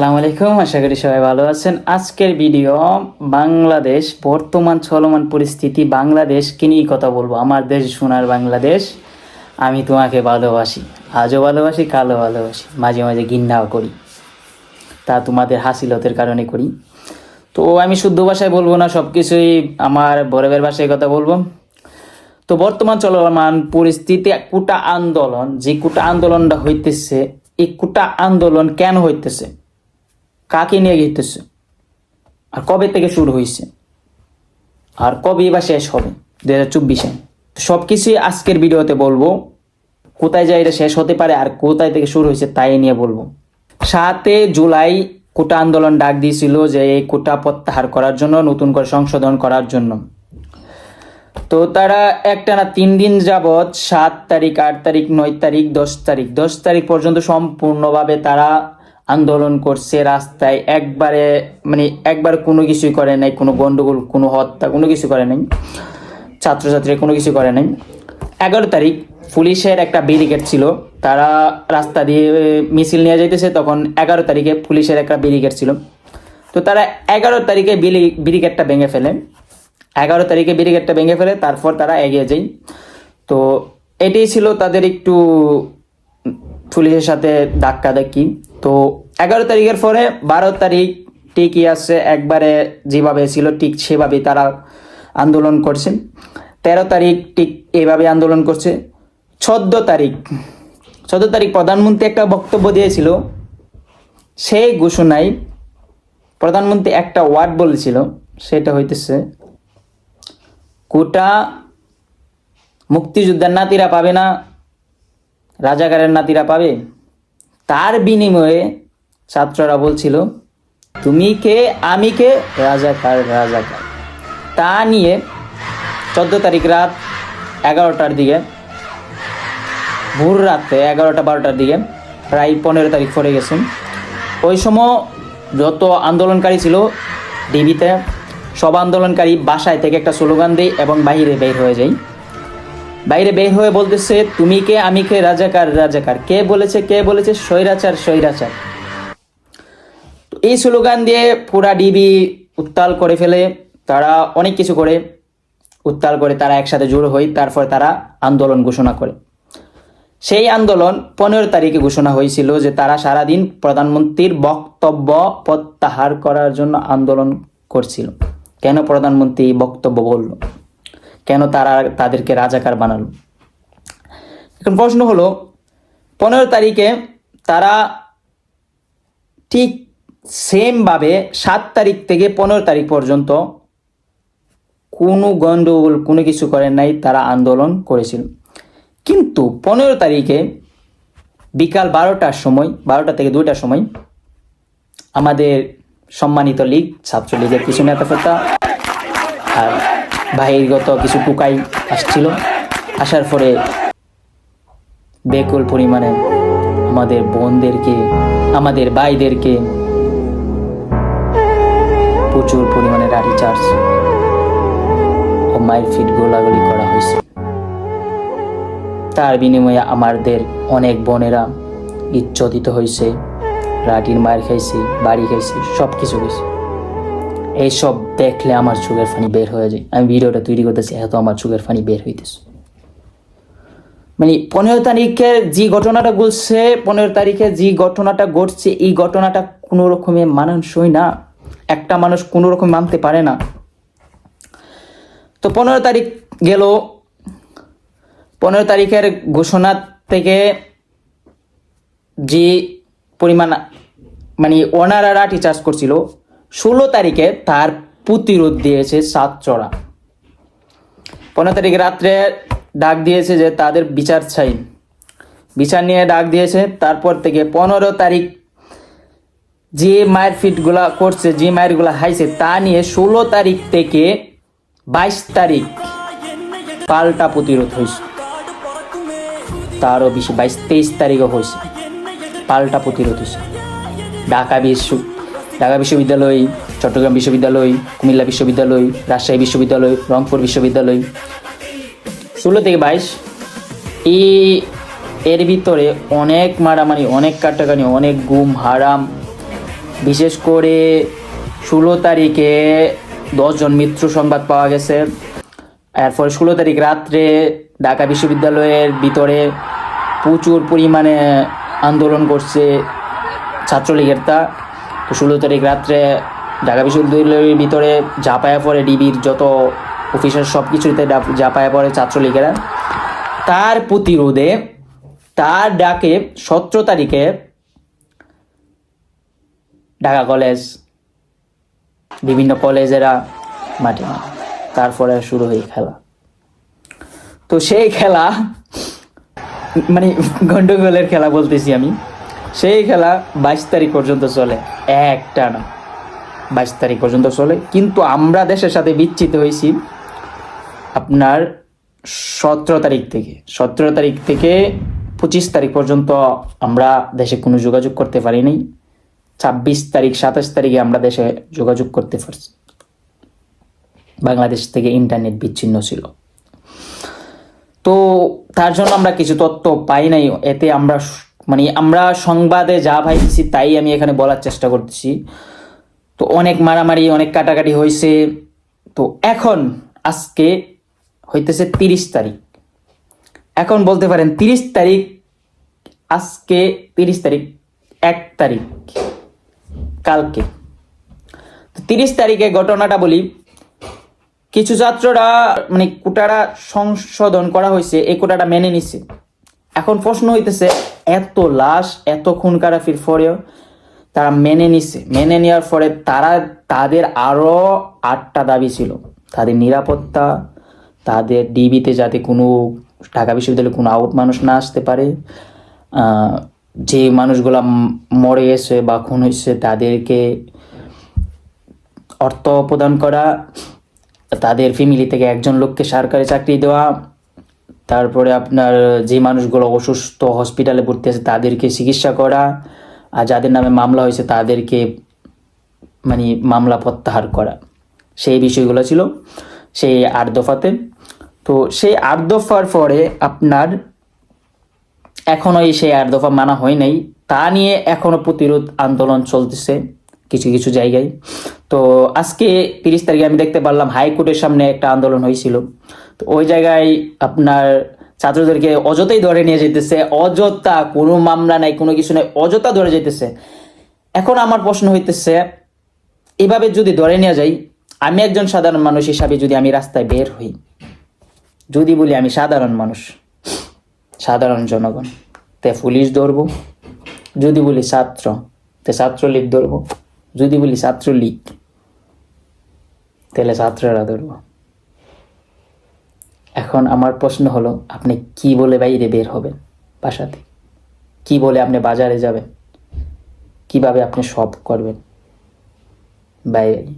আসসালামু আলাইকুম, আশা করি সবাই ভালো আছেন। আজকের ভিডিও, বাংলাদেশ, বর্তমান চলমান পরিস্থিতি, বাংলাদেশ বাংলাদেশকে নিয়ে কথা বলব? আমার দেশ সোনার বাংলাদেশ, আমি তোমাকে ভালোবাসি, আজও ভালোবাসি, কালও ভালোবাসি, মাঝে মাঝে ঘৃণাও করি, তা তোমাদের হাসিলতের কারণে করি। তো আমি শুদ্ধ ভাষায় বলব না সব কিছুই আমার বরেবের ভাষায় কথা বলব। তো বর্তমান চলমান পরিস্থিতি, কুটা আন্দোলন, যে কুটা আন্দোলনটা হইতেছে, এই কুটা আন্দোলন কেন হইতেছে? কাকে নিয়ে হইতেছে আর কবে থেকে শুরু হয়েছে আর কবে বা শেষ হবে? দু হাজার চব্বিশে। সব কিছুই আজকের ভিডিওতে বলব, কোথায় যায় এটা শেষ হতে পারে আর কোথায় থেকে শুরু হয়েছে তাই নিয়ে বলব। সাতে জুলাই কোটা আন্দোলন ডাক দিয়েছিল যে এই কোটা প্রত্যাহার করার জন্য, নতুন করে সংশোধন করার জন্য। তো তারা একটানা তিন দিন যাবৎ সাত তারিখ, আট তারিখ, নয় তারিখ, দশ তারিখ দশ তারিখ পর্যন্ত সম্পূর্ণভাবে তারা আন্দোলন করছে রাস্তায়, একবারে মানে একবার কোনো কিছুই করে নাই, কোনো গন্ডগোল, কোনো হত্যা, কোনো কিছু করে নাই, ছাত্রছাত্রী কোনো কিছু করে নাই। এগারো তারিখ পুলিশের একটা ব্যারিকেড ছিল, তারা রাস্তা দিয়ে মিছিল নিয়ে যাইতেছে, তখন এগারো তারিখে পুলিশের একটা ব্যারিকেড ছিল। তো তারা এগারো তারিখে বিলি ব্যারিকেডটা ভেঙে ফেলে। এগারো তারিখে ব্যারিকেডটা ভেঙে ফেলে, তারপর তারা এগিয়ে যায়। তো এটাই ছিল তাদের একটু পুলিশের সাথে ধাক্কা ধাক্কি তো এগারো তারিখের পরে বারো তারিখ ঠিকই আছে, একবারে যেভাবে ছিল ঠিক সেভাবে তারা আন্দোলন করছেন তেরো তারিখ ঠিক এইভাবে আন্দোলন করছে। চোদ্দ তারিখ চোদ্দ তারিখ প্রধানমন্ত্রী একটা বক্তব্য দিয়েছিল। সেই ঘোষণায় প্রধানমন্ত্রী একটা ওয়ার্ড বলেছিল, সেটা হইতেছে, কোটা মুক্তিযোদ্ধার নাতিরা পাবে না, রাজাকারের নাতিরা পাবে? বিনিময়ে ছাত্ররা বলছিল, তুমি কে? আমি কে? রাজা রাজাকার রাজাকার। তা নিয়ে চোদ্দ তারিখ রাত এগারোটার দিকে, ভোর রাতে এগারোটা বারোটার দিকে, প্রায় পনেরো তারিখ পড়ে গেছে। ওই সময় যত আন্দোলনকারী ছিল ডিবিতে সব আন্দোলনকারী বাসায় থেকে একটা স্লোগান দেয় এবং বাইরে বের হয়ে যায়। বাইরে বের হয়ে বলতেছে, তুমি কে? আমি কে? রাজাকার রাজাকার। কে বলেছে? কে বলেছে? স্বৈরাচার স্বৈরাচার। এই স্লোগান দিয়ে পুরা ডিবি উত্তাল করে ফেলে। তারা অনেক কিছু করে, উত্তাল করে তারা একসাথে জড়ো হয় তারপর তারা আন্দোলন ঘোষণা করে। সেই আন্দোলন পনেরো তারিখে ঘোষণা হয়েছিল যে তারা সারাদিন প্রধানমন্ত্রীর বক্তব্য প্রত্যাহার করার জন্য আন্দোলন করছিল। কেন প্রধানমন্ত্রী বক্তব্য বলল? কেন তারা তাদেরকে রাজাকার বানালো? এখন প্রশ্ন হলো, পনেরো তারিখে তারা ঠিক সেমভাবে সাত তারিখ থেকে পনেরো তারিখ পর্যন্ত কোনো গণ্ডগোল কোনো কিছু করেন নাই, তারা আন্দোলন করেছিল। কিন্তু পনেরো তারিখে বিকাল বারোটার সময়, বারোটা থেকে দুইটার সময় আমাদের সম্মানিত লীগ, ছাত্রলীগের কিছু নেতাফেতা আর বাহিরগত কিছু টুকাই আসছিল। আসার পরে বেকুল পরিমাণে আমাদের বোনদেরকে, আমাদের ভাইদেরকে প্রচুর পরিমাণে লাঠি চার্জ ও মাইল ফিট গোলাগুলি করা হয়েছে। তার বিনিময়ে আমাদের অনেক বোনেরা ইচ্ছদিত হয়েছে, রাটির মায়ের খাইছে, বাড়ি খাইছে সব কিছু খাইছে। এইসব দেখলে আমার চোখের ফানি বের হয়ে যায়। আমি ভিডিওটা তৈরি করতেছি, এত আমার চোখের ফানি বের হইতেছে। মানে পনেরো তারিখে যে ঘটনাটা ঘটছে পনেরো তারিখে যে ঘটনাটা ঘটছে, এই ঘটনাটা কোনো রকমে মানানসই না। একটা মানুষ কোনো রকম মানতে পারে না। তো পনেরো তারিখ গেল। পনেরো তারিখের ঘোষণা থেকে যে পরিমাণ মানে ওনারা লাঠি চার্জ করছিল ষোলো তারিখে তার প্রতিরোধ দিয়েছে সাতচড়া পনেরো তারিখ রাত্রে ডাক দিয়েছে যে তাদের বিচার চাই। বিচার নিয়ে ডাক দিয়েছে, তারপর থেকে পনেরো তারিখ যে মায়ের ফিটগুলা করছে, যে মায়েরগুলা হাইছে, তা নিয়ে ষোলো তারিখ থেকে বাইশ তারিখ পাল্টা প্রতিরোধ হয়েছে। তারও বেশি বাইশ, তেইশ তারিখও হয়েছে। পাল্টা প্রতিরোধ হয়েছে। ঢাকা বিশ্ব ঢাকা বিশ্ববিদ্যালয়, চট্টগ্রাম বিশ্ববিদ্যালয়, কুমিল্লা বিশ্ববিদ্যালয়, রাজশাহী বিশ্ববিদ্যালয়, রংপুর বিশ্ববিদ্যালয়। ষোলো থেকে বাইশ। এই এর ভিতরে অনেক মারামারি, অনেক কাটাকানি অনেক গুম, হারাম। বিশেষ করে ষোলো তারিখে দশজন মৃত্যু সংবাদ পাওয়া গেছে। এরপরে ষোলো তারিখ রাত্রে ঢাকা বিশ্ববিদ্যালয়ের ভিতরে প্রচুর পরিমাণে আন্দোলন করছে ছাত্রলীগের তা। ষোলো তারিখ রাত্রে ঢাকা বিশ্ববিদ্যালয়ের ভিতরে ঝাঁপায়া পড়ে ডিবির যত অফিসার সব কিছুতে ঝাঁপায়া পড়ে ছাত্রলীগেরা। তার প্রতিরোধে, তার ডাকে সতেরো তারিখে ঢাকা কলেজ, বিভিন্ন কলেজেরা মাঠে। তারপরে শুরু হয় খেলা। তো সেই খেলা মানে গন্ডগোলের খেলা বলতেছি আমি। সেই খেলা বাইশ তারিখ পর্যন্ত চলে। একটা না। বাইশ তারিখ পর্যন্ত চলে। কিন্তু আমরা দেশের সাথে বিচ্ছিত হয়েছি আপনার সতেরো তারিখ থেকে। সতেরো তারিখ থেকে পঁচিশ তারিখ পর্যন্ত আমরা দেশে কোনো যোগাযোগ করতে পারিনি ছাব্বিশ তারিখ, সাতাশ তারিখে আমরা দেশে যোগাযোগ করতে পারছি। বাংলাদেশ থেকে ইন্টারনেট বিচ্ছিন্ন ছিল। তো তার জন্য আমরা কিছু তথ্য পাই নাই। এতে আমরা মানে আমরা সংবাদে যা পাইছি তাই আমি এখানে বলার চেষ্টা করতেছি। তো অনেক মারামারি, অনেক কাটাকাটি হয়েছে তো এখন আজকে হইতেছে তিরিশ তারিখ। এখন বলতে পারেন তিরিশ তারিখ, আজকে তিরিশ তারিখ, এক তারিখ, কালকে। তো তিরিশ তারিখে ঘটনাটা বলি। কিছু ছাত্ররা মানে কোটাটা সংশোধন করা হয়েছে এই কোটাটা মেনে নিছে। এখন প্রশ্ন হইতেছে এত লাশ, এত খুন খারাপির পরেও তারা মেনে নিছে। মেনে নেওয়ার পরে তারা, তাদের আরও আটটা দাবি ছিল। তাদের নিরাপত্তা, তাদের ডিবিতে যাতে কোনো ঢাকা বিশ্ববিদ্যালয়ে কোনো আউট মানুষ না আসতে পারে যে মানুষগুলা মরে গেছে বা খুন হয়েছে তাদেরকে অর্থ প্রদান করা, তাদের ফ্যামিলি থেকে একজন লোককে সরকারি চাকরি দেওয়া তারপরে আপনার, যে মানুষগুলো অসুস্থ হসপিটালে ভর্তি আছে, তাদেরকে চিকিৎসা করা। আর যাদের নামে মামলা হয়েছে, তাদেরকে মানে মামলা প্রত্যাহার করা। সেই বিষয়গুলো ছিল সেই আট দফাতে। তো সেই আট দফার পরে আপনার এখনও এই সেই আট দফা মানা হয় নাই। তা নিয়ে এখনও প্রতিরোধ আন্দোলন চলতেছে কিছু কিছু জায়গায়। তো আজকে তিরিশ তারিখে আমি দেখতে পারলাম হাইকোর্টের সামনে একটা আন্দোলন হয়েছিল। তো ওই জায়গায় আপনার ছাত্রদেরকে অযথাই ধরে নিয়ে যেতেছে, অযথা কোনো মামলা নাই, কোনো কিছু নাই, অযথা ধরে যেতেছে। এখন আমার প্রশ্ন হইতেছে, এভাবে যদি ধরে নিয়ে যাই, আমি একজন সাধারণ মানুষ হিসাবে যদি আমি রাস্তায় বের হই, যদি বলি আমি সাধারণ মানুষ, সাধারণ জনগণ, তে পুলিশ ধরবো, যদি বলি ছাত্র, তে ছাত্রলীগ ধরবো, যদি বলি ছাত্রলীগ তাহলে ছাত্ররা ধরবো। এখন আমার প্রশ্ন হলো, আপনি কি বলে বাইরে বের হবেন বাসাতে? কি বলে আপনি বাজারে যাবেন? কীভাবে আপনি সব করবেন? বাইরে। বাই